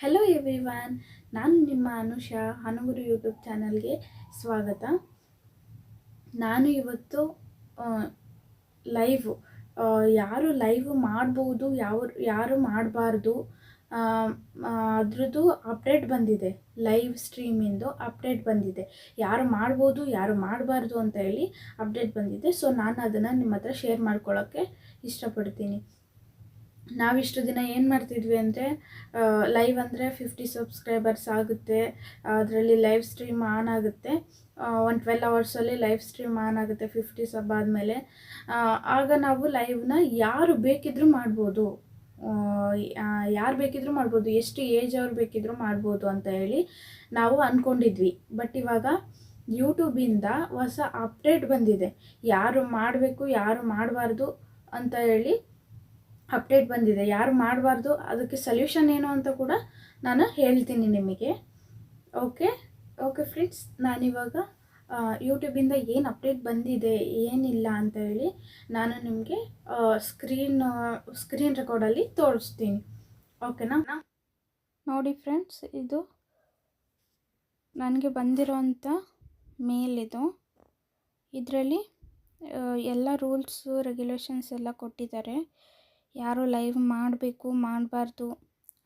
Hello everyone ನಾನು ನಿಮ್ಮ Anusha, ಹನುಗುರು YouTube ಚಾನಲ್ಗೆ ಸ್ವಾಗತ. ನಾನು ಇವತ್ತು ಲೈವ್ ಯಾರು ಲೈವ್ ಮಾಡ್ಬೋದು, ಯಾವ, ಯಾರು ಮಾಡಬಾರ್ದು ಅದ್ರದ್ದು ಅಪ್ಡೇಟ್ ಬಂದಿದೆ. ಲೈವ್ ಸ್ಟ್ರೀಮಿಂದು ಅಪ್ಡೇಟ್ ಬಂದಿದೆ. ಯಾರು ಮಾಡ್ಬೋದು, ಯಾರು ಮಾಡಬಾರ್ದು ಅಂತ ಹೇಳಿ ಅಪ್ಡೇಟ್ ಬಂದಿದೆ. ಸೊ ನಾನು ಅದನ್ನು ನಿಮ್ಮ ಹತ್ರ ಶೇರ್ ಮಾಡ್ಕೊಳ್ಳೋಕ್ಕೆ ಇಷ್ಟಪಡ್ತೀನಿ. ನಾವಿಷ್ಟು ದಿನ ಏನು ಮಾಡ್ತಿದ್ವಿ ಅಂದರೆ ಲೈವ್ ಅಂದರೆ ಫಿಫ್ಟಿ ಸಬ್ಸ್ಕ್ರೈಬರ್ಸ್ ಆಗುತ್ತೆ, ಅದರಲ್ಲಿ ಲೈವ್ ಸ್ಟ್ರೀಮ್ ಆನ್ ಆಗುತ್ತೆ ಒಂದು ಟ್ವೆಲ್ ಅವರ್ಸಲ್ಲಿ ಲೈವ್ ಸ್ಟ್ರೀಮ್ ಆನ್ ಆಗುತ್ತೆ ಫಿಫ್ಟಿ ಸಬ್ ಆದಮೇಲೆ. ಆಗ ನಾವು ಲೈವ್ನ ಯಾರು ಬೇಕಿದ್ದರೂ ಮಾಡ್ಬೋದು. ಯಾರು ಬೇಕಿದ್ದರೂ ಮಾಡ್ಬೋದು, ಎಷ್ಟು ಏಜ್ ಅವ್ರು ಬೇಕಿದ್ದರೂ ಮಾಡ್ಬೋದು ಅಂತ ಹೇಳಿ ನಾವು ಅಂದ್ಕೊಂಡಿದ್ವಿ ಬಟ್ ಇವಾಗ ಯೂಟ್ಯೂಬಿಂದ ಹೊಸ ಅಪ್ಡೇಟ್ ಬಂದಿದೆ. ಯಾರು ಮಾಡಬೇಕು, ಯಾರು ಮಾಡಬಾರ್ದು ಅಂತ ಹೇಳಿ ಅಪ್ಡೇಟ್ ಬಂದಿದೆ. ಯಾರು ಮಾಡಬಾರ್ದು, ಅದಕ್ಕೆ ಸೊಲ್ಯೂಷನ್ ಏನು ಅಂತ ಕೂಡ ನಾನು ಹೇಳ್ತೀನಿ ನಿಮಗೆ. ಓಕೆ ಓಕೆ ಫ್ರೆಂಡ್ಸ್ ನಾನಿವಾಗ ಯೂಟ್ಯೂಬಿಂದ ಏನು ಅಪ್ಡೇಟ್ ಬಂದಿದೆ, ಏನಿಲ್ಲ ಅಂತ ಹೇಳಿ ನಾನು ನಿಮಗೆ ಸ್ಕ್ರೀನ್ ಸ್ಕ್ರೀನ್ ರೆಕಾರ್ಡಲ್ಲಿ ತೋರಿಸ್ತೀನಿ. ಓಕೆನಾ ನೋಡಿ ಫ್ರೆಂಡ್ಸ್ ಇದು ನನಗೆ ಬಂದಿರೋಂಥ ಮೇಲ್ ಇದು ಇದರಲ್ಲಿ ಎಲ್ಲ ರೂಲ್ಸು ರೆಗ್ಯುಲೇಷನ್ಸ್ ಎಲ್ಲ ಕೊಟ್ಟಿದ್ದಾರೆ. ಯಾರು ಲೈವ್ ಮಾಡಬೇಕು, ಮಾಡಬಾರ್ದು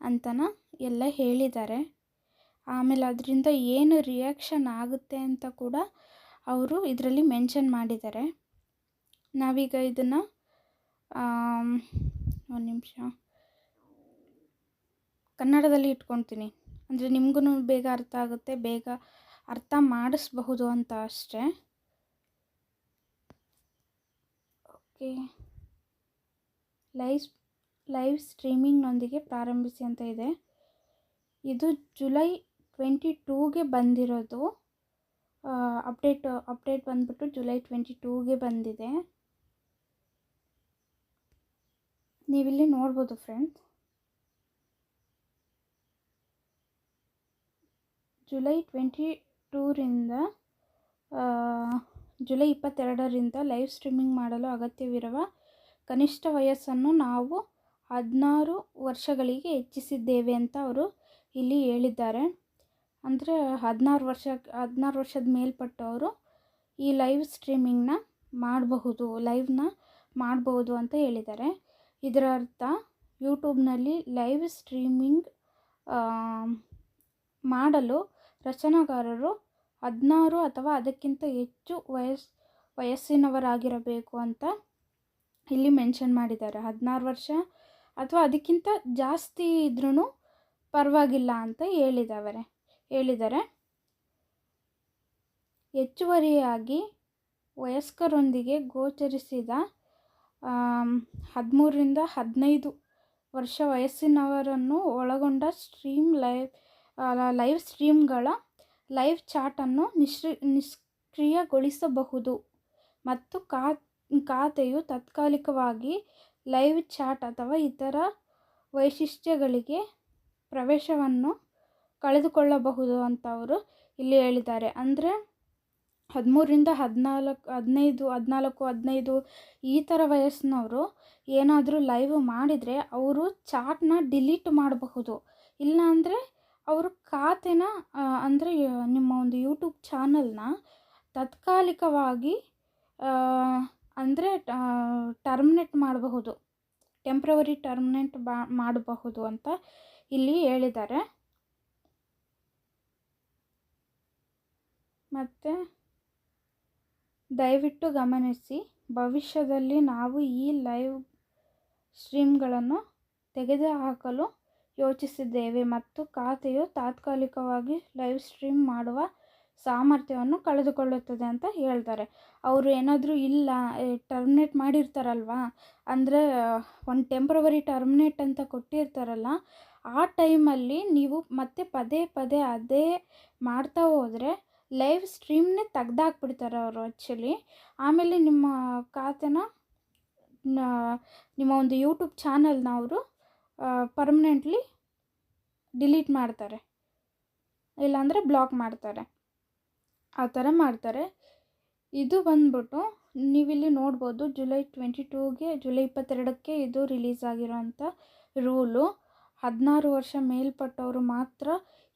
ಅಂತನ ಎಲ್ಲ ಹೇಳಿದ್ದಾರೆ. ಆಮೇಲೆ ಅದರಿಂದ ಏನು ರಿಯಾಕ್ಷನ್ ಆಗುತ್ತೆ ಅಂತ ಕೂಡ ಅವರು ಇದರಲ್ಲಿ ಮೆನ್ಷನ್ ಮಾಡಿದ್ದಾರೆ. ನಾವೀಗ ಇದನ್ನು ಒಂದು ನಿಮಿಷ. ಕನ್ನಡದಲ್ಲಿ ಇಟ್ಕೊತೀನಿ. ಅಂದರೆ ನಿಮಗೂ ಬೇಗ ಅರ್ಥ ಆಗುತ್ತೆ, ಬೇಗ ಅರ್ಥ ಮಾಡಿಸ್ಬಹುದು ಅಂತ ಅಷ್ಟೇ. ಓಕೆ. ಲೈವ್ ಲೈವ್ ಸ್ಟ್ರೀಮಿಂಗ್ನೊಂದಿಗೆ ಪ್ರಾರಂಭಿಸಿ ಅಂತ ಇದೆ. ಇದು ಜುಲೈ ಟ್ವೆಂಟಿ ಟೂಗೆ ಬಂದಿರೋದು. ಅಪ್ಡೇಟ್ ಅಪ್ಡೇಟ್ ಬಂದ್ಬಿಟ್ಟು ಜುಲೈ ಟ್ವೆಂಟಿ ಟೂಗೆ ಬಂದಿದೆ. ನೀವಿಲ್ಲಿ ನೋಡ್ಬೋದು ಫ್ರೆಂಡ್ಸ್. ಜುಲೈ ಟ್ವೆಂಟಿ ಟೂರಿಂದ ಜುಲೈ ಇಪ್ಪತ್ತೆರಡರಿಂದ ಲೈವ್ ಸ್ಟ್ರೀಮಿಂಗ್ ಮಾಡಲು ಅಗತ್ಯವಿರುವ ಕನಿಷ್ಠ ವಯಸ್ಸನ್ನು ನಾವು ಹದಿನಾರು ವರ್ಷಗಳಿಗೆ ಹೆಚ್ಚಿಸಿದ್ದೇವೆ ಅಂತ ಅವರು ಇಲ್ಲಿ ಹೇಳಿದ್ದಾರೆ. ಅಂದರೆ ಹದಿನಾರು ವರ್ಷ, ಹದಿನಾರು ವರ್ಷದ ಮೇಲ್ಪಟ್ಟವರು ಈ ಲೈವ್ ಸ್ಟ್ರೀಮಿಂಗ್ನ ಮಾಡಬಹುದು ಲೈವ್ನ ಮಾಡಬಹುದು ಅಂತ ಹೇಳಿದ್ದಾರೆ. ಇದರ ಅರ್ಥ ಯೂಟ್ಯೂಬ್ನಲ್ಲಿ ಲೈವ್ ಸ್ಟ್ರೀಮಿಂಗ್ ಮಾಡಲು ರಚನಾಕಾರರು ಹದಿನಾರು ಅಥವಾ ಅದಕ್ಕಿಂತ ಹೆಚ್ಚು ವಯಸ್, ವಯಸ್ಸಿನವರಾಗಿರಬೇಕು ಅಂತ ಇಲ್ಲಿ ಮೆನ್ಷನ್ ಮಾಡಿದ್ದಾರೆ. ಹದಿನಾರು ವರ್ಷ ಅಥವಾ ಅದಕ್ಕಿಂತ ಜಾಸ್ತಿ ಇದ್ರೂ ಪರವಾಗಿಲ್ಲ ಅಂತ ಹೇಳಿದವರೆ. ಹೇಳಿದ್ದಾರೆ ಹೆಚ್ಚುವರಿಯಾಗಿ ವಯಸ್ಕರೊಂದಿಗೆ ಗೋಚರಿಸಿದ ಹದಿಮೂರರಿಂದ ಹದಿನೈದು ವರ್ಷ ವಯಸ್ಸಿನವರನ್ನು ಒಳಗೊಂಡ ಸ್ಟ್ರೀಮ್ ಲೈವ್ ಲೈವ್ ಸ್ಟ್ರೀಮ್ಗಳ ಲೈವ್ ಚಾಟನ್ನು ನಿಶ್ರಿ ನಿಷ್ಕ್ರಿಯಗೊಳಿಸಬಹುದು ಮತ್ತು ಕಾ ಖಾತೆಯು ತಾತ್ಕಾಲಿಕವಾಗಿ ಲೈವ್ ಚಾಟ್ ಅಥವಾ ಇತರ ವೈಶಿಷ್ಟ್ಯಗಳಿಗೆ ಪ್ರವೇಶವನ್ನು ಕಳೆದುಕೊಳ್ಳಬಹುದು ಅಂತ ಅವರು ಇಲ್ಲಿ ಹೇಳಿದ್ದಾರೆ. ಅಂದರೆ ಹದಿಮೂರರಿಂದ ಹದಿನಾಲ್ಕು, ಹದಿನೈದು ಹದಿನಾಲ್ಕು, ಹದಿನೈದು ಈ ಥರ ವಯಸ್ಸಿನವರು ಏನಾದರೂ ಲೈವ್ ಮಾಡಿದರೆ ಅವರು ಚಾಟ್ನ ಡಿಲೀಟ್ ಮಾಡಬಹುದು. ಇಲ್ಲ ಅಂದರೆ ಅವರು ಖಾತೆನ ಅಂದರೆ ನಿಮ್ಮ ಒಂದು ಯೂಟ್ಯೂಬ್ ಚಾನಲ್ನ ತಾತ್ಕಾಲಿಕವಾಗಿ ಅಂದರೆ ಟರ್ಮಿನೇಟ್ ಮಾಡಬಹುದು. ಟೆಂಪ್ರವರಿ ಟರ್ಮ್ನೆಂಟ್ ಮಾಡಬಹುದು ಅಂತ ಇಲ್ಲಿ ಹೇಳಿದ್ದಾರೆ. ಮತ್ತು ದಯವಿಟ್ಟು ಗಮನಿಸಿ, ಭವಿಷ್ಯದಲ್ಲಿ ನಾವು ಈ ಲೈವ್ ಸ್ಟ್ರೀಮ್ಗಳನ್ನು ತೆಗೆದುಹಾಕಲು ಯೋಚಿಸಿದ್ದೇವೆ ಮತ್ತು ಖಾತೆಯು ತಾತ್ಕಾಲಿಕವಾಗಿ ಲೈವ್ ಸ್ಟ್ರೀಮ್ ಮಾಡುವ ಸಾಮರ್ಥ್ಯವನ್ನು ಕಳೆದುಕೊಳ್ಳುತ್ತದೆ ಅಂತ ಹೇಳ್ತಾರೆ. ಅವರು ಏನಾದರೂ ಇಲ್ಲ ಟರ್ಮಿನೇಟ್ ಮಾಡಿರ್ತಾರಲ್ವ? ಅಂದರೆ, ಒಂದು ಟೆಂಪ್ರವರಿ ಟರ್ಮಿನೇಟ್ ಅಂತ ಕೊಟ್ಟಿರ್ತಾರಲ್ಲ, ಆ ಟೈಮಲ್ಲಿ ನೀವು ಮತ್ತೆ ಪದೇ ಪದೇ ಅದೇ ಮಾಡ್ತಾ ಹೋದರೆ ಲೈವ್ ಸ್ಟ್ರೀಮ್ನೇ ತೆಗ್ದಾಕ್ಬಿಡ್ತಾರೆ ಅವರು ಆ್ಯಕ್ಚುಲಿ ಆಮೇಲೆ ನಿಮ್ಮ ಖಾತೆನ ನಿಮ್ಮ ಒಂದು ಯೂಟ್ಯೂಬ್ ಚಾನಲ್ನ ಅವರು ಪರ್ಮನೆಂಟ್ಲಿ ಡಿಲೀಟ್ ಮಾಡ್ತಾರೆ. ಇಲ್ಲಾಂದರೆ ಬ್ಲಾಕ್ ಮಾಡ್ತಾರೆ. ಆ ಥರ ಮಾಡ್ತಾರೆ. ಇದು ಬಂದ್ಬಿಟ್ಟು ನೀವಿಲ್ಲಿ ನೋಡ್ಬೋದು ಜುಲೈ ಟ್ವೆಂಟಿ ಟೂಗೆ, ಜುಲೈ ಇಪ್ಪತ್ತೆರಡಕ್ಕೆ ಇದು ರಿಲೀಸ್ ಆಗಿರೋಂಥ ರೂಲು. ಹದಿನಾರು ವರ್ಷ ಮೇಲ್ಪಟ್ಟವರು ಮಾತ್ರ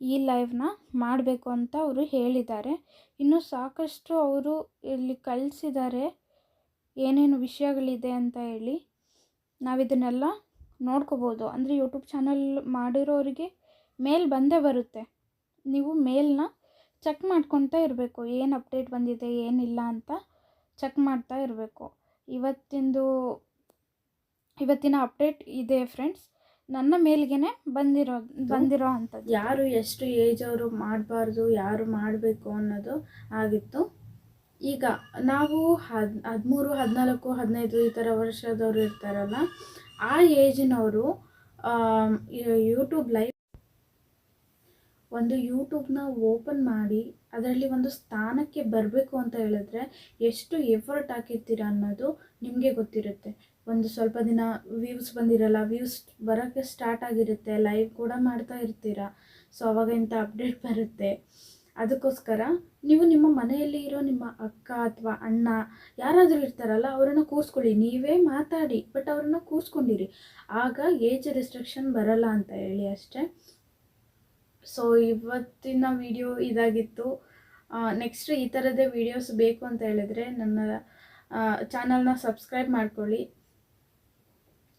ಈ ಲೈವ್ನ ಮಾಡಬೇಕು ಅಂತ ಅವರು ಹೇಳಿದ್ದಾರೆ. ಇನ್ನು ಸಾಕಷ್ಟು ಅವರು ಇಲ್ಲಿ ಕಳಿಸಿದ್ದಾರೆ. ಏನೇನು ವಿಷಯಗಳಿದೆ ಅಂತ ಹೇಳಿ ನಾವಿದನ್ನೆಲ್ಲ ನೋಡ್ಕೋಬೋದು. ಅಂದರೆ ಯೂಟ್ಯೂಬ್ ಚಾನಲ್ ಮಾಡಿರೋರಿಗೆ ಮೇಲ್ ಬಂದೇ ಬರುತ್ತೆ. ನೀವು ಮೇಲ್ನ ಚೆಕ್ ಮಾಡ್ಕೊತಾ ಇರಬೇಕು. ಏನು ಅಪ್ಡೇಟ್ ಬಂದಿದೆ ಏನಿಲ್ಲ ಅಂತ ಚೆಕ್ ಮಾಡ್ತಾ ಇರಬೇಕು. ಇವತ್ತಿಂದು ಇವತ್ತಿನ ಅಪ್ಡೇಟ್ ಇದೆ ಫ್ರೆಂಡ್ಸ್ ನನ್ನ ಮೇಲ್ಗೆನೆ ಬಂದಿರೋ ಬಂದಿರೋ ಅಂಥದ್ದು. ಯಾರು ಎಷ್ಟು ಏಜ್ ಅವರು ಮಾಡಬಾರ್ದು ಯಾರು ಮಾಡಬೇಕು ಅನ್ನೋದು ಆಗಿತ್ತು. ಈಗ ನಾವು ಹದ್ ಹದಿಮೂರು ಹದಿನಾಲ್ಕು ಹದಿನೈದು ಈ ಥರ ವರ್ಷದವರು ಇರ್ತಾರಲ್ಲ ಆ ಏಜಿನವರು ಯೂಟ್ಯೂಬ್ ಲೈವ್ ಒಂದು ಯೂಟ್ಯೂಬ್ನ ಓಪನ್ ಮಾಡಿ ಅದರಲ್ಲಿ ಒಂದು ಸ್ಥಾನಕ್ಕೆ ಬರಬೇಕು ಅಂತ ಹೇಳಿದ್ರೆ ಎಷ್ಟು ಎಫರ್ಟ್ ಹಾಕಿರ್ತೀರ ಅನ್ನೋದು ನಿಮಗೆ ಗೊತ್ತಿರುತ್ತೆ. ಒಂದು ಸ್ವಲ್ಪ ದಿನ ವ್ಯೂಸ್ ಬಂದಿರಲ್ಲ ವ್ಯೂಸ್ ಬರೋಕ್ಕೆ ಸ್ಟಾರ್ಟ್ ಆಗಿರುತ್ತೆ ಲೈವ್ ಕೂಡ ಮಾಡ್ತಾ ಇರ್ತೀರ. ಸೊ ಅವಾಗ ಇಂಥ ಅಪ್ಡೇಟ್ ಬರುತ್ತೆ. ಅದಕ್ಕೋಸ್ಕರ ನೀವು ನಿಮ್ಮ ಮನೆಯಲ್ಲಿ ಇರೋ ನಿಮ್ಮ ಅಕ್ಕ ಅಥವಾ ಅಣ್ಣ ಯಾರಾದರೂ ಇರ್ತಾರಲ್ಲ, ಅವರನ್ನು ಕೂರಿಸ್ಕೊಳ್ಳಿ. ನೀವೇ ಮಾತಾಡಿ ಬಟ್ ಅವರನ್ನು ಕೂರಿಸ್ಕೊಂಡಿರಿ. ಆಗ ಏಜ್ ರೆಸ್ಟ್ರಿಕ್ಷನ್ ಬರಲ್ಲ ಅಂತ ಹೇಳಿ ಅಷ್ಟೇ. ಸೊ ಇವತ್ತಿನ ವಿಡಿಯೋ ಇದಾಗಿತ್ತು. ನೆಕ್ಸ್ಟ್ ಈ ಥರದ್ದೇ ವೀಡಿಯೋಸ್ ಬೇಕು ಅಂತ ಹೇಳಿದ್ರೆ ನನ್ನ ಚಾನಲ್ನ ಸಬ್ಸ್ಕ್ರೈಬ್ ಮಾಡ್ಕೊಳ್ಳಿ.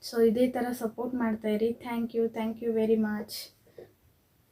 ಸೊ ಇದೇ ಥರ support ಮಾಡ್ತಾಯಿರಿ thank you thank you very much